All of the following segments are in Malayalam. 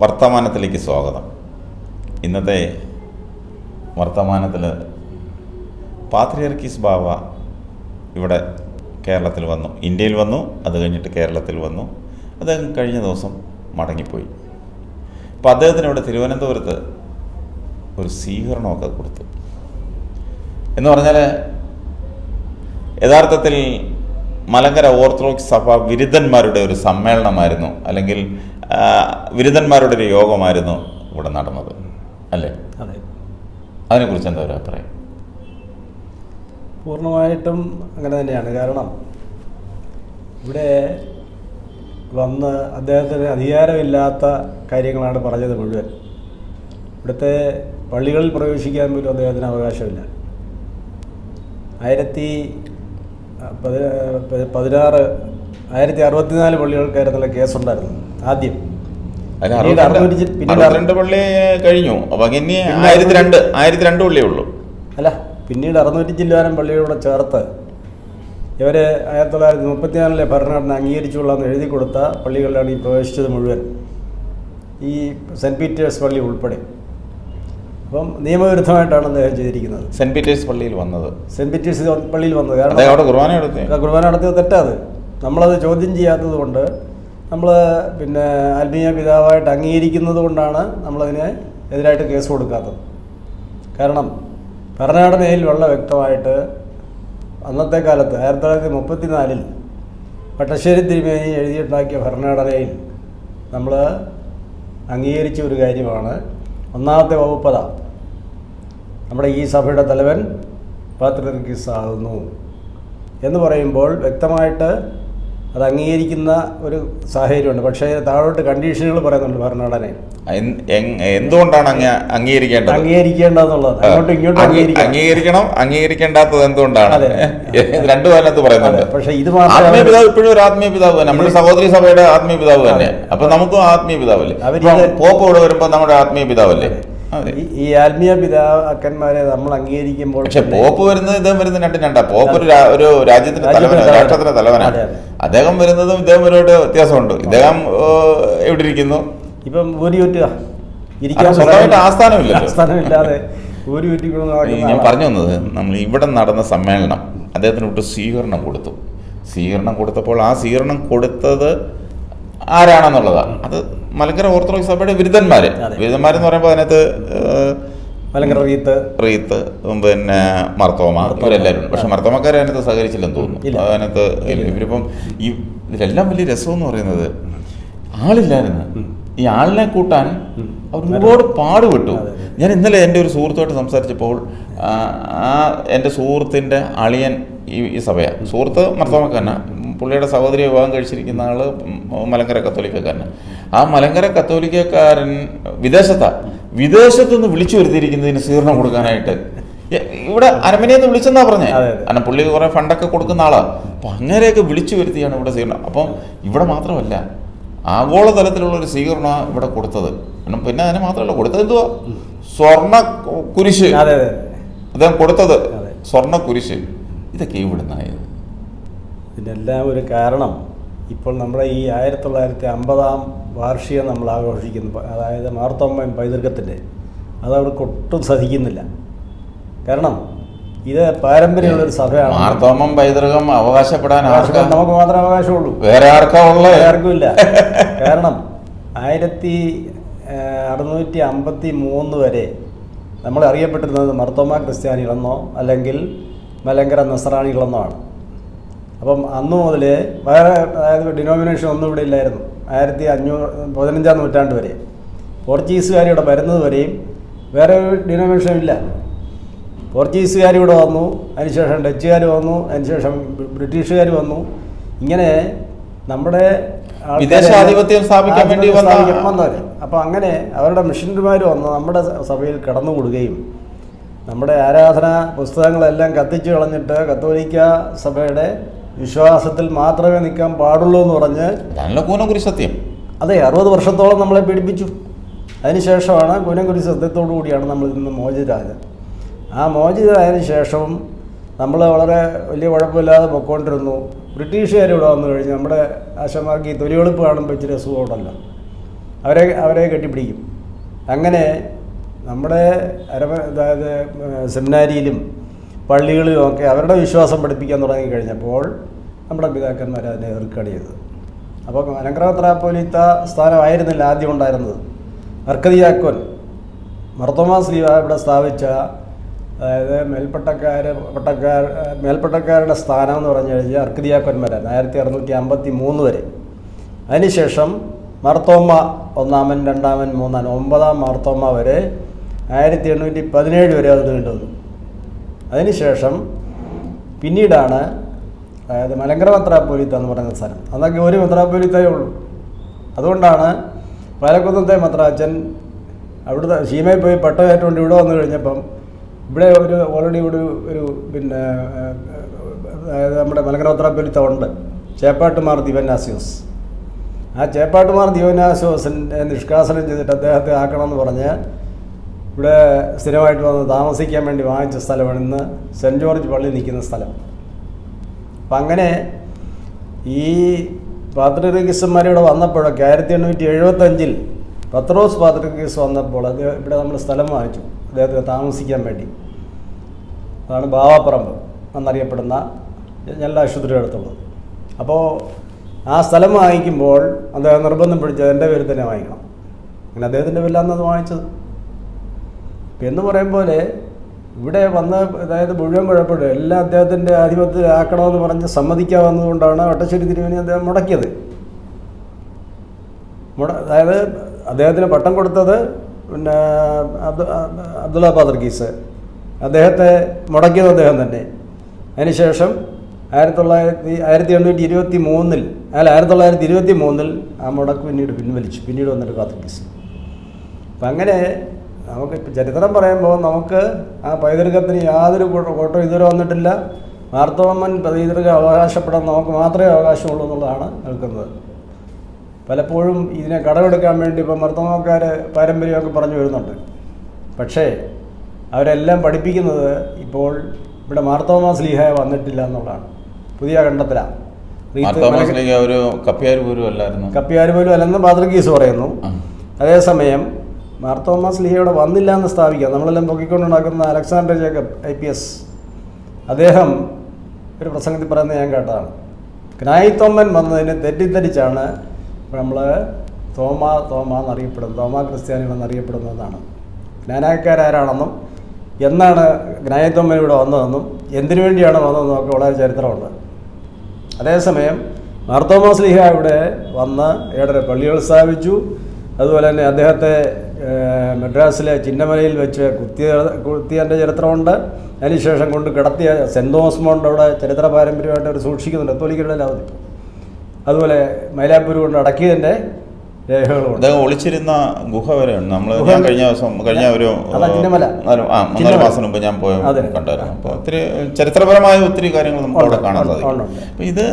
വർത്തമാനത്തിലേക്ക് സ്വാഗതം. ഇന്നത്തെ വർത്തമാനത്തിൽ പാത്രിയർക്കീസ് ബാവ ഇവിടെ കേരളത്തിൽ വന്നു. ഇന്ത്യയിൽ വന്നു അത് കഴിഞ്ഞിട്ട് കേരളത്തിൽ വന്നു. അദ്ദേഹം കഴിഞ്ഞ ദിവസം മടങ്ങിപ്പോയി. അപ്പോൾ അദ്ദേഹത്തിന് ഇവിടെ തിരുവനന്തപുരത്ത് ഒരു സ്വീകരണമൊക്കെ കൊടുത്തു. എന്ന് പറഞ്ഞാൽ യഥാർത്ഥത്തിൽ മലങ്കര ഓർത്തഡോക്സ് സഭ വിരുദ്ധന്മാരുടെ ഒരു സമ്മേളനമായിരുന്നു. അല്ലെങ്കിൽ വിരുദ്ധന്മാരുടെ ഒരു യോഗമായിരുന്നു ഇവിടെ നടന്നത്. അല്ലേ? അതെ. അതിനെക്കുറിച്ച് എന്താ ഒരു അഭിപ്രായം? പൂർണമായിട്ടും അങ്ങനെ തന്നെയാണ്. കാരണം ഇവിടെ വന്ന് അദ്ദേഹത്തിന് അധികാരമില്ലാത്ത കാര്യങ്ങളാണ് പറഞ്ഞത് മുഴുവൻ. ഇവിടുത്തെ പള്ളികളിൽ പ്രവേശിക്കാൻ പോലും അദ്ദേഹത്തിന് അവകാശമില്ല. ആയിരത്തി പതിനാറ് ആയിരത്തി അറുപത്തിനാല് പള്ളികൾക്കായിരുന്നുള്ള കേസുണ്ടായിരുന്നു ആദ്യം. പള്ളി കഴിഞ്ഞു. അപ്പം ഇനി ആയിരത്തി രണ്ട് ആയിരത്തി രണ്ട് പള്ളിയേ ഉള്ളൂ. അല്ല പിന്നീട് അറുന്നൂറ്റി ജില്ലാനം പള്ളിയോടെ ചേർത്ത് ഇവർ ആയിരത്തി തൊള്ളായിരത്തി മുപ്പത്തിനാലിലെ ഭരണഘടന അംഗീകരിച്ചുകൊള്ളാന്ന് എഴുതി കൊടുത്ത പള്ളികളിലാണ് ഈ പ്രവേശിച്ചത് മുഴുവൻ. ഈ സെന്റ് പീറ്റേഴ്സ് പള്ളി ഉൾപ്പെടെ. അപ്പം നിയമവിരുദ്ധമായിട്ടാണ് അദ്ദേഹം ചെയ്തിരിക്കുന്നത്. സെന്റ് പീറ്റേഴ്സ് പള്ളിയിൽ വന്നത്. സെന്റ് പീറ്റേഴ്സ് പള്ളിയിൽ വന്നത്. കാരണം അവിടെ കുർബാന കുർബാന നടത്തിയത് തെറ്റാത്. നമ്മളത് ചോദ്യം ചെയ്യാത്തത് കൊണ്ട് നമ്മൾ പിന്നെ ആത്മീയ പിതാവായിട്ട് അംഗീകരിക്കുന്നത് കൊണ്ടാണ് നമ്മളതിനെ എതിരായിട്ട് കേസ് കൊടുക്കാത്തത്. കാരണം ഭരണഘടനയിൽ വളരെ വ്യക്തമായിട്ട് അന്നത്തെ കാലത്ത് ആയിരത്തി തൊള്ളായിരത്തി മുപ്പത്തിനാലിൽ പട്ടശ്ശേരി തിരുമേനി എഴുതിയിട്ടുണ്ടാക്കിയ ഭരണഘടനയിൽ നമ്മൾ അംഗീകരിച്ച ഒരു കാര്യമാണ് ഒന്നാമത്തെ വകുപ്പത നമ്മുടെ ഈ സഭയുടെ തലവൻ പാത്രികീസ് ആകുന്നു എന്ന് പറയുമ്പോൾ വ്യക്തമായിട്ട് അത് അംഗീകരിക്കുന്ന ഒരു സാഹചര്യമുണ്ട്. പക്ഷേ താഴോട്ട് കണ്ടീഷനുകൾ പറയുന്നുണ്ട് ഭരണഘടനയിൽ. എന്തുകൊണ്ടാണ് അംഗീകരിക്കേണ്ടത്? അംഗീകരിക്കേണ്ടതെന്നുള്ളത് അങ്ങോട്ടും ഇങ്ങോട്ടും അംഗീകരിക്കണം അംഗീകരിക്കണം അംഗീകരിക്കേണ്ടാത്തത് എന്തുകൊണ്ടാണ്? രണ്ടു കാലത്ത് പറയുന്നുണ്ട്. പക്ഷേ ഇത് ആത്മീയ പിതാവ് ഇപ്പോഴും ഒരു ആത്മീയ പിതാവ് തന്നെ. നമ്മുടെ സഹോദരി സഭയുടെ ആത്മീയ പിതാവ് തന്നെ. അപ്പൊ നമുക്കും ആത്മീയ പിതാവല്ലേ? പോപ്പ് ഇവിടെ വരുമ്പോ നമ്മുടെ ആത്മീയ പിതാവല്ലേ? ഈ- ആത്മീയ പിതാക്കന്മാരെ നമ്മൾ അംഗീകരിക്കുമ്പോൾ പക്ഷെ പോപ്പ് വരുന്നത് ഇദ്ദേഹം വരുന്നത് രണ്ടും രണ്ടാ. പോപ്പ് ഒരു രാജ്യത്തിന്റെ തലവന തലവനാണ് രാഷ്ട്രത്തിന്റെ തലവനാണ്. അദ്ദേഹം വരുന്നതും ഇദ്ദേഹം ഒരുപാട് വ്യത്യാസമുണ്ട്. ഇദ്ദേഹം എവിടെ ഇരിക്കുന്നു ഇപ്പം ഊരി സ്വന്തമായിട്ട്. ആസ്ഥാനമില്ലാതെ ഈ നടക്കുന്ന ഞാൻ പറഞ്ഞു വന്നത് നമ്മൾ ഇവിടെ നടന്ന സമ്മേളനം അദ്ദേഹത്തിന് വിട്ട് സ്വീകരണം കൊടുത്തു. സ്വീകരണം കൊടുത്തപ്പോൾ ആ സ്വീകരണം കൊടുത്തത് ആരാണെന്നുള്ളതാണ് അത് മലങ്കര ഓർത്തഡോക്സ് സഭയുടെ വിരുദ്ധന്മാര്. ബിരുദന്മാരെന്ന് പറയുമ്പോൾ അതിനകത്ത് മലങ്കര റീത്ത്. റീത്ത് പിന്നെ മർത്തോമ ഇവരെല്ലാവരും പക്ഷെ മർത്തോമക്കാർ അതിനകത്ത് സഹകരിച്ചില്ലെന്ന് തോന്നുന്നു. അതിനകത്ത് ഇവരിപ്പം ഈ ഇതിലെല്ലാം വലിയ രസം എന്ന് പറയുന്നത് ആളില്ലായിരുന്നു. ഈ ആളിനെ കൂട്ടാൻ അവർ ഒരുപാട് പാടുപെട്ടു. ഞാൻ ഇന്നലെ എന്റെ ഒരു സുഹൃത്തുമായിട്ട് സംസാരിച്ചപ്പോൾ ആ, എന്റെ സുഹൃത്തിന്റെ അളിയൻ ഈ സഭയാണ്. സുഹൃത്ത് മർത്തോമക്കാരന പുള്ളിയുടെ സഹോദരി വിവാഹം കഴിച്ചിരിക്കുന്ന ആൾ മലങ്കര കത്തോലിക്കക്കാരന്. ആ മലങ്കര കത്തോലിക്കക്കാരൻ വിദേശത്താ. വിദേശത്തു നിന്ന് വിളിച്ചു വരുത്തിയിരിക്കുന്നതിന് സ്വീകരണം കൊടുക്കാനായിട്ട്. ഇവിടെ അരമനയെന്ന് വിളിച്ചെന്നാ പറഞ്ഞേ. കാരണം പുള്ളി കുറെ ഫണ്ടൊക്കെ കൊടുക്കുന്ന ആളാ. അപ്പൊ അങ്ങനെയൊക്കെ വിളിച്ചു വരുത്തിയാണ് ഇവിടെ സ്വീകരണം. അപ്പം ഇവിടെ മാത്രമല്ല ആഗോളതലത്തിലുള്ള ഒരു സ്വീകരണമാണ് ഇവിടെ കൊടുത്തത്. കാരണം പിന്നെ അതിന് മാത്രമല്ല കൊടുത്തത് എന്തുവാ? സ്വർണ കുരിശ്. അദ്ദേഹം കൊടുത്തത് സ്വർണ സ്വർണ കുരിശ്. ഇതൊക്കെ ഇവിടുന്നായത് ഇതിനെല്ലാം ഒരു കാരണം. ഇപ്പോൾ നമ്മുടെ ഈ ആയിരത്തി തൊള്ളായിരത്തി അമ്പതാം വാർഷികം നമ്മൾ ആഘോഷിക്കുന്നു. അതായത് മാർത്തോമ്മൻ പൈതൃകത്തിന്റെ. അത് അവർക്ക് ഒട്ടും സഹിക്കുന്നില്ല. കാരണം ഇത് പാരമ്പര്യമുള്ളൊരു സഭയാണ്. മാർത്തോമം പൈതൃകം അവകാശപ്പെടാൻ നമുക്ക് മാത്രമേ അവകാശമുള്ളൂ. വേറെ ആർക്കാ ആർക്കും ഇല്ല കാരണം ആയിരത്തി അറുന്നൂറ്റി അമ്പത്തി മൂന്ന് വരെ നമ്മൾ അറിയപ്പെട്ടിരുന്നത് മർത്തോമ ക്രിസ്ത്യാനികളെന്നോ അല്ലെങ്കിൽ മലങ്കര നസറാണികളെന്നോ ആണ്. അപ്പം അന്ന് മുതൽ വേറെ അതായത് ഡിനോമിനേഷൻ ഒന്നും ഇവിടെ ഇല്ലായിരുന്നു. ആയിരത്തി അഞ്ഞൂറ് പതിനഞ്ചാം നൂറ്റാണ്ട് വരെ. പോർച്ചുഗീസുകാർ ഇവിടെ വരുന്നത് വരെയും വേറെ ഒരു ഡിനോമിനേഷൻ ഇല്ല. പോർച്ചുഗീസുകാർ ഇവിടെ വന്നു അതിനുശേഷം ഡച്ചുകാർ വന്നു അതിനുശേഷം ബ്രി- ബ്രിട്ടീഷുകാർ വന്നു. ഇങ്ങനെ നമ്മുടെ വിദേശാധിപത്യം സ്ഥാപിക്കാൻ വേണ്ടി വന്നവർ വന്ന- സ്ഥാപിക്കാൻ വന്നവര്. അപ്പം അങ്ങനെ അവരുടെ മിഷനറിമാർ വന്ന് നമ്മുടെ സഭയിൽ കടന്നുകൂടുകയും നമ്മുടെ ആരാധന പുസ്തകങ്ങളെല്ലാം കത്തിച്ചു കളഞ്ഞിട്ട് കത്തോലിക്ക സഭയുടെ വിശ്വാസത്തിൽ മാത്രമേ നിൽക്കാൻ പാടുള്ളൂ എന്ന് പറഞ്ഞ് നല്ല കൂനംകുരി സത്യം. അതെ അറുപത് വർഷത്തോളം നമ്മളെ പീഡിപ്പിച്ചു. അതിനുശേഷമാണ് കൂനംകുരി സത്യത്തോടു കൂടിയാണ് നമ്മൾ ഇന്ന് മോചിതരായത്. ആ മോചിതരായതിനു ശേഷവും നമ്മൾ വളരെ വലിയ കുഴപ്പമില്ലാതെ പൊക്കോണ്ടിരുന്നു. ബ്രിട്ടീഷുകാർ ഇവിടെ വന്നു കഴിഞ്ഞ്. നമ്മുടെ ആശമാർക്ക് ഈ തൊലിവെളുപ്പ് കാണുമ്പോൾ ഇച്ചിരി സുഖമുണ്ടല്ലോ അവരെ അവരെ കെട്ടിപ്പിടിക്കും. അങ്ങനെ നമ്മുടെ അരമ അതായത് സെമിനാരിയിലും പള്ളികളിലും ഒക്കെ അവരുടെ വിശ്വാസം പഠിപ്പിക്കാൻ തുടങ്ങിക്കഴിഞ്ഞപ്പോൾ നമ്മുടെ പിതാക്കന്മാർ അതിനെ എതിർക്കടി ചെയ്തത് അപ്പോൾ മലങ്കരത്രാപ്പോലിത്ത സ്ഥാനമായിരുന്നില്ല ആദ്യം ഉണ്ടായിരുന്നത്. അർക്കതിയാക്കോൻ മർത്തോമാ സ്ലീവ ഇവിടെ സ്ഥാപിച്ച അതായത് മേൽപ്പട്ടക്കാർ പട്ടക്കാർ മേൽപ്പട്ടക്കാരുടെ സ്ഥാനം എന്ന് പറഞ്ഞു കഴിഞ്ഞാൽ അർക്കതിയാക്കന്മാരാണ് ആയിരത്തി അറുന്നൂറ്റി അമ്പത്തി മൂന്ന് വരെ. അതിനുശേഷം മർത്തോമ്മ ഒന്നാമൻ രണ്ടാമൻ മൂന്നാമൻ ഒമ്പതാം മാർത്തോമ്മ വരെ ആയിരത്തി എണ്ണൂറ്റി പതിനേഴ് വരെ അത് നീണ്ടു അതിനുശേഷം പിന്നീടാണ് അതായത് മലങ്കര മെത്രാപ്പോലിത്ത എന്ന് പറയുന്ന സ്ഥലം. അന്നൊക്കെ ഒരു മെത്രാപ്പോലിത്തയേ ഉള്ളൂ. അതുകൊണ്ടാണ് പാലക്കുന്നത്തെ മെത്രാച്ചൻ അവിടുത്തെ ഷീമയിൽ പോയി പട്ടമേറ്റുകൊണ്ട് ഇവിടെ വന്നു കഴിഞ്ഞപ്പം ഇവിടെ ഒരു ഓൾറെഡി ഒരു ഒരു പിന്നെ അതായത് നമ്മുടെ മലങ്കര മെത്രാപ്പോലിത്ത ഉണ്ട്. ചേപ്പാട്ടുമാർ ദിവനാസ്യോസ് ആ ചേപ്പാട്ടുമാർ ദിവനാസ്യോസിനെ നിഷ്കാസനം ചെയ്തിട്ട് അദ്ദേഹത്തെ ആക്കണമെന്ന് പറഞ്ഞ് ഇവിടെ സ്ഥിരമായിട്ട് വന്ന് താമസിക്കാൻ വേണ്ടി വാങ്ങിച്ച സ്ഥലമാണ് ഇന്ന് സെന്റ് ജോർജ് പള്ളി നിൽക്കുന്ന സ്ഥലം. അപ്പം അങ്ങനെ ഈ പാത്രികീസന്മാർ ഇവിടെ വന്നപ്പോഴൊക്കെ ആയിരത്തി എണ്ണൂറ്റി എഴുപത്തഞ്ചിൽ പത്രോസ് പാത്രികീസ് വന്നപ്പോൾ അത് ഇവിടെ നമ്മൾ സ്ഥലം വാങ്ങിച്ചു അദ്ദേഹത്തിന് താമസിക്കാൻ വേണ്ടി. അതാണ് ബാവാപ്പറമ്പ് എന്നറിയപ്പെടുന്ന എല്ലാ ആശുപത്രിയുടെ അടുത്തുള്ളത്. അപ്പോൾ ആ സ്ഥലം വാങ്ങിക്കുമ്പോൾ അദ്ദേഹം നിർബന്ധം പിടിച്ചത് എന്റെ പേരിൽ തന്നെ വാങ്ങിക്കണം. അങ്ങനെ അദ്ദേഹത്തിന്റെ പേരിലാണ് വാങ്ങിച്ചത്. എന്ന് പറയും പോലെ ഇവിടെ വന്ന അതായത് മുഴുവൻ കുഴപ്പമില്ല. എല്ലാം അദ്ദേഹത്തിന്റെ ആധിപത്യത്തിലാക്കണമെന്ന് പറഞ്ഞ് സമ്മതിക്കാവുന്നതുകൊണ്ടാണ് വട്ടശ്ശേരി തിരുവനി അദ്ദേഹം മുടക്കിയത്. മുട അതായത് അദ്ദേഹത്തിന് പട്ടം കൊടുത്തത് പിന്നെ അബ്ദു അബ്ദുള്ള പാദർക്കീസ് അദ്ദേഹത്തെ മുടക്കിയത് അദ്ദേഹം തന്നെ. അതിനുശേഷം ആയിരത്തി തൊള്ളായിരത്തി ആയിരത്തി എണ്ണൂറ്റി ഇരുപത്തി മൂന്നിൽ അല്ല ആയിരത്തി തൊള്ളായിരത്തി ഇരുപത്തി മൂന്നിൽ ആ മുടക്ക് പിന്നീട് പിൻവലിച്ചു. പിന്നീട് വന്നിട്ട് പാദർഗീസ് അപ്പം അങ്ങനെ നമുക്ക് ഇപ്പം ചരിത്രം പറയുമ്പോൾ നമുക്ക് ആ പൈതൃകത്തിന് യാതൊരു കോട്ടം ഇതുവരെ വന്നിട്ടില്ല. മാർത്തോമൻ പൈതൃകം അവകാശപ്പെടാൻ നമുക്ക് മാത്രമേ അവകാശമുള്ളൂ എന്നുള്ളതാണ് നിൽക്കുന്നത് പലപ്പോഴും ഇതിനെ കടമെടുക്കാൻ വേണ്ടി ഇപ്പം മർത്തോമക്കാർ പാരമ്പര്യമൊക്കെ പറഞ്ഞു വരുന്നുണ്ട്. പക്ഷേ അവരെല്ലാം പഠിപ്പിക്കുന്നത് ഇപ്പോൾ ഇവിടെ മാർത്തോമ സ്ലീഹ വന്നിട്ടില്ല എന്നുള്ളതാണ്. പുതിയ കണ്ടെത്തലാണ് ഒരു കപ്പിയാർ പോലും അല്ലായിരുന്നു. കപ്പിയാർ പോലും അല്ലെന്ന് പാത്രികീസ് പറയുന്നു. അതേസമയം മാർത്തോമാസ് ലിഹയുടെ വന്നില്ല എന്ന് സ്ഥാപിക്കാം. നമ്മളെല്ലാം പൊക്കിക്കൊണ്ടുണ്ടാക്കുന്ന Alexander Jacob I P S. അദ്ദേഹം ഒരു പ്രസംഗത്തിൽ പറയുന്നത് ഞാൻ കേട്ടതാണ്. ഗ്നായിത്തോമ്മൻ വന്നതിനെ തെറ്റിദ്ധരിച്ചാണ് നമ്മൾ തോമ തോമ എന്നറിയപ്പെടുന്നത് തോമ ക്രിസ്ത്യാനികൾ എന്നറിയപ്പെടുന്നതെന്നാണ്. ജ്ഞാനാക്കാരാരാണെന്നും എന്നാണ് ഗ്നായത്തോമ്മൻ ഇവിടെ വന്നതെന്നും എന്തിനു വേണ്ടിയാണ് വന്നതെന്നും ഒക്കെ വളരെ ചരിത്രമുണ്ട്. അതേസമയം മാർത്തോമാസ് ലീഹ ഇവിടെ വന്ന് ഏഴര പള്ളികൾ സ്ഥാപിച്ചു. അതുപോലെ തന്നെ അദ്ദേഹത്തെ മദ്രാസിലെ ചിന്നമലയിൽ വെച്ച് കുത്തിയ കുത്തിയതിന്റെ ചരിത്രമുണ്ട്. അതിനുശേഷം കൊണ്ട് കിടത്തിയ സെന്റ് തോമസ് മൗണ്ട് അവിടെ ചരിത്ര പാരമ്പര്യമായിട്ട് അവർ സൂക്ഷിക്കുന്നുണ്ട്. കത്തോലിക്കരുടെ അവധി അതുപോലെ മൈലാപ്പൂർ കൊണ്ട് അടക്കിയതിന്റെ രേഖകളുമുണ്ട്. അദ്ദേഹം ഒളിച്ചിരുന്ന ഗുഹ വരെ നമ്മൾ ഞാൻ കഴിഞ്ഞ ദിവസം കഴിഞ്ഞ ഒരു മൂന്നാൽ. മാസം മുമ്പ് ഞാൻ പോയ. കണ്ടായിരുന്നു. അപ്പോൾ ഒത്തിരി ചരിത്രപരമായ ഒത്തിരി കാര്യങ്ങൾ നമുക്ക് അവിടെ കാണാൻ സാധിക്കും. അപ്പോൾ ഇത്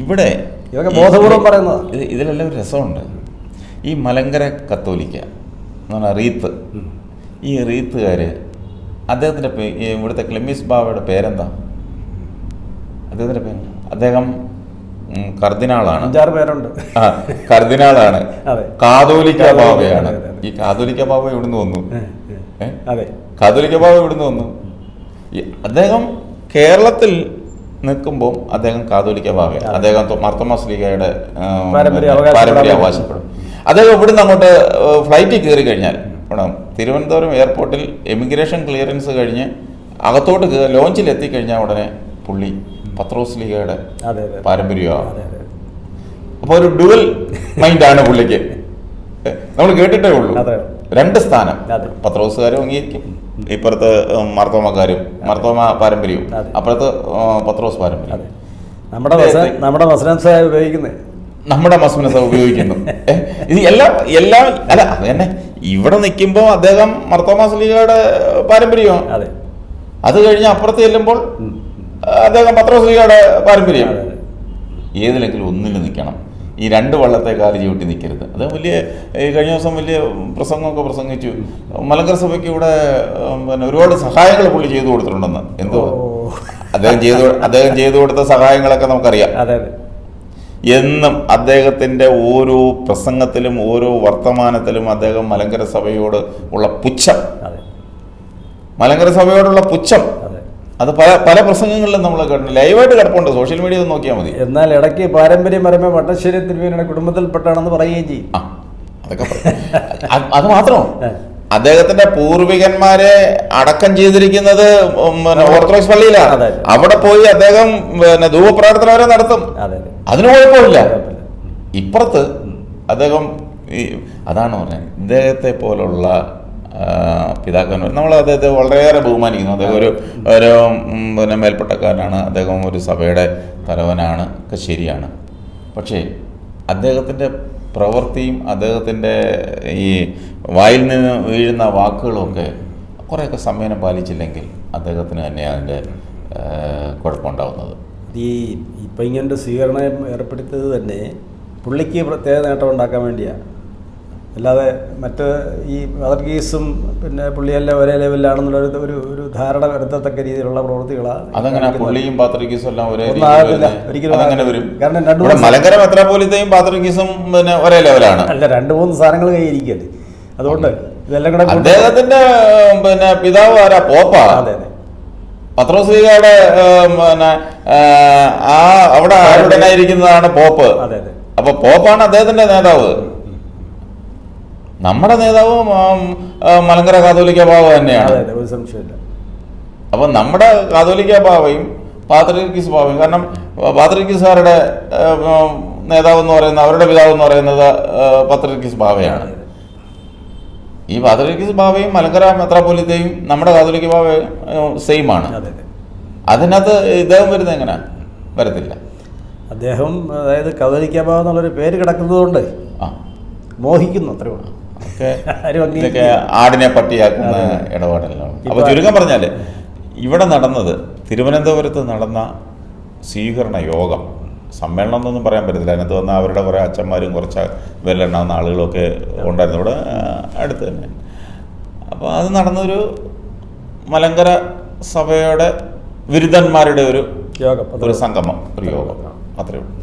ഇവിടെ ഇതൊക്കെ പറയുന്നത്. പറയുന്നതാ. ഇതിലെല്ലാം ഒരു രസമുണ്ട്. ഈ മലങ്കര കത്തോലിക്ക. എന്ന് പറഞ്ഞാൽ റീത്ത്. ഈ റീത്തുകാർ അദ്ദേഹത്തിന്റെ പേ ഇവിടുത്തെ ക്ലെമിസ് ബാബയുടെ പേരെന്താ? അദ്ദേഹത്തിന്റെ പേര്? അദ്ദേഹം കർദിനാളാണ്. അഞ്ചാറ് പേരുണ്ട്. ആ കർദിനാളാണ്. കാതോലിക്ക അതെ. ഈ കാതോലിക്ക ബാബ ഇവിടുന്ന് വന്നു? അതെ. കാതോലിക്ക ബാബ ഇവിടുന്ന് വന്നു. അദ്ദേഹം കേരളത്തിൽ നിൽക്കുമ്പോൾ അദ്ദേഹം കാതോലിക്ക ബാബയാണ് അദ്ദേഹം ശ്രീകയുടെ ലീഗയുടെ പാരമ്പര്യം. അവകാശപ്പെടും. അദ്ദേഹം ഇവിടുന്ന് അങ്ങോട്ട് ഫ്ലൈറ്റിൽ കയറി കഴിഞ്ഞാൽ ഗുണം തിരുവനന്തപുരം എയർപോർട്ടിൽ എമിഗ്രേഷൻ ക്ലിയറൻസ് കഴിഞ്ഞ് അകത്തോട്ട് ലോഞ്ചിൽ എത്തിക്കഴിഞ്ഞാൽ ഉടനെ പുള്ളി പത്രോസ് ലീഗയുടെ പാരമ്പര്യമാണ് അപ്പോൾ ഒരു ഡുവൽ മൈൻഡാണ് പുള്ളിക്ക്. നമ്മൾ കേട്ടിട്ടേ ഉള്ളൂ. രണ്ട് സ്ഥാനം. പത്രോസുകാരും അംഗീകരിക്കും. ഇപ്പുറത്ത് മർത്തോമക്കാരും മർത്തോമ പാരമ്പര്യവും. അപ്പുറത്ത് പത്രോസ് പാരമ്പര്യം. നമ്മുടെ നമ്മുടെ വസനം സാഹ ഉപയോഗിക്കുന്നത് നമ്മുടെ മസ്മിനെ ഉപയോഗിക്കുന്നു. ഇത് എല്ലാം എല്ലാം അല്ല അത് തന്നെ. ഇവിടെ നിൽക്കുമ്പോൾ അദ്ദേഹം മർത്തോമാസ് ലീഗയുടെ പാരമ്പര്യമാണ് അതെ. അത് കഴിഞ്ഞ് അപ്പുറത്ത് ചെല്ലുമ്പോൾ അദ്ദേഹം പത്രോസ് ലീഗയുടെ പാരമ്പര്യം അതെ, അതെ. ഏതിലെങ്കിലും ഒന്നിൽ നിൽക്കണം. ഈ രണ്ട് വള്ളത്തെ കാൽ ചവിട്ടി നിൽക്കരുത്. അത് വലിയ ഈ കഴിഞ്ഞ ദിവസം വലിയ പ്രസംഗമൊക്കെ പ്രസംഗിച്ചു. മലങ്കര സഭയ്ക്ക് ഇവിടെ പിന്നെ ഒരുപാട് സഹായങ്ങൾ പുള്ളി ചെയ്തു കൊടുത്തിട്ടുണ്ടെന്ന്. എന്തോ. അദ്ദേഹം ചെയ്തു അദ്ദേഹം ചെയ്തു കൊടുത്ത സഹായങ്ങളൊക്കെ നമുക്കറിയാം. അതെ അതെ. എന്നും അദ്ദേഹത്തിന്റെ ഓരോ പ്രസംഗത്തിലും ഓരോ വർത്തമാനത്തിലും അദ്ദേഹം മലങ്കര സഭയോട് ഉള്ള പുച്ഛം. മലങ്കര സഭയോടുള്ള പുച്ഛം. അത്. പല പല പ്രസംഗങ്ങളിലും നമ്മൾ കണ്ടു ലൈവായിട്ട് കിടപ്പുണ്ട്. സോഷ്യൽ മീഡിയ നോക്കിയാൽ മതി. എന്നാൽ ഇടയ്ക്ക് പാരമ്പര്യം പറയുമ്പോൾ വട്ടശ്ശേരി തിരുമേനിയുടെ കുടുംബത്തിൽപ്പെട്ടാണെന്ന് പറയുകയും ചെയ്യും. അതൊക്കെ അത് മാത്രമോ. അദ്ദേഹത്തിന്റെ പൂർവികന്മാരെ അടക്കം ചെയ്തിരിക്കുന്നത് ഓർത്തഡോക്സ് പള്ളിയിലാണ്. അവിടെ പോയി അദ്ദേഹം പിന്നെ ധൂപപ്രാർത്ഥന വരെ നടത്തും. അതെ അതെ. അതിന് കുഴപ്പമില്ല. ഇപ്പുറത്ത് അദ്ദേഹം ഈ അതാണ് പറഞ്ഞത്. ഇദ്ദേഹത്തെ പോലുള്ള പിതാക്കന്മാർ. നമ്മൾ അദ്ദേഹത്തെ വളരെയേറെ ബഹുമാനിക്കുന്നു. അദ്ദേഹം ഒരു ഒരു പിന്നെ മേൽപ്പെട്ടക്കാരനാണ്. അദ്ദേഹം ഒരു സഭയുടെ തലവനാണ് ഒക്കെ ശരിയാണ് പക്ഷേ അദ്ദേഹത്തിന്റെ പ്രവൃത്തിയും അദ്ദേഹത്തിന്റെ ഈ വായിൽ നിന്ന് വീഴുന്ന വാക്കുകളൊക്കെ കുറേയൊക്കെ സംയമനം പാലിച്ചില്ലെങ്കിൽ അദ്ദേഹത്തിന് തന്നെയാണ് അതിന്റെ കുഴപ്പമുണ്ടാകുന്നത് ഈ ഇപ്പം ഇങ്ങനെ സ്വീകരണം ഏർപ്പെടുത്തിയത് തന്നെ പുള്ളിക്ക് പ്രത്യേക നേട്ടം ഉണ്ടാക്കാൻ വേണ്ടിയാണ് അല്ലാതെ മറ്റ് ഈ വർഗീസും പിന്നെ പുള്ളിയല്ല ഒരേ ലെവലിലാണെന്നുള്ള ഒരു ഒരു ധാരണ വരുത്തത്തക്ക രീതിയിലുള്ള പ്രവൃത്തികളാണ് അതങ്ങനെ പുള്ളിയും പാത്രിക്കീസും എല്ലാം ഒരേ കാരണം രണ്ടു മലങ്കര മെത്രാപോലിത്തയും പിന്നെ ഒരേ ലെവലാണ് അല്ല രണ്ട് മൂന്ന് സാധനങ്ങൾ കയ്യിരിക്കല്ലേ അതുകൊണ്ട് ഇതെല്ലാം കൂടെ അദ്ദേഹത്തിന്റെ പിന്നെ പിതാവ് ആരാ? പോപ്പാ. അതെ അതെ. പത്രോസ്ലിഗയുടെ പിന്നെ ആ അവിടെ ഇരിക്കുന്നതാണ് പോപ്പ്. അപ്പൊ പോപ്പാണ് അദ്ദേഹത്തിന്റെ നേതാവ്. നമ്മുടെ നേതാവ് മലങ്കര കാതോലിക്ക ബാവ തന്നെയാണ്. അപ്പൊ നമ്മുടെ കാതോലിക്ക ബാവയും പാത്രിക്കീസ് ബാവയും കാരണം പാത്രിക്കീസുകാരുടെ നേതാവ് എന്ന് പറയുന്നത് അവരുടെ പിതാവ് എന്ന് പറയുന്നത് പാത്രിക്കീസ് ബാവയാണ്. ഈ പാത്രിക്കീസ് ബാവയും മലങ്കര മെത്രാപൊലിത്തയും നമ്മുടെ കാതോലിക്ക ബാവയും സെയിം ആണ്. അതെ അതെ. അതിനകത്ത് ഇദ്ദേഹം വരുന്നത് എങ്ങനെ? വരത്തില്ല. അദ്ദേഹം അതായത് കതോലിക്കാബാവ് എന്നുള്ളൊരു പേര് കിടക്കുന്നതുകൊണ്ട് ആ. മോഹിക്കുന്നു അത്രേ ഉള്ളൂ. ഒക്കെ ആരും ഇതൊക്കെ ആടിനെ പട്ടിയാക്കുന്ന ഇടപാടെല്ലാം അപ്പൊ ചുരുക്കം പറഞ്ഞാൽ ഇവിടെ നടന്നത് തിരുവനന്തപുരത്ത് നടന്ന സ്വീകരണ യോഗം. സമ്മേളനം എന്നൊന്നും പറയാൻ പറ്റത്തില്ല. അതിനകത്ത് വന്ന അവരുടെ കുറേ അച്ഛന്മാരും കുറച്ച് വിരലെണ്ണാവുന്ന ആളുകളൊക്കെ ഉണ്ടായിരുന്നു. ഇവിടെ അടുത്ത് തന്നെ. അപ്പോൾ അത് നടന്നൊരു മലങ്കര സഭയുടെ വിരുദ്ധന്മാരുടെ ഒരു യോഗം. ഒരു സംഗമം ഒരു യോഗം. അത്രയേ ഉള്ളൂ.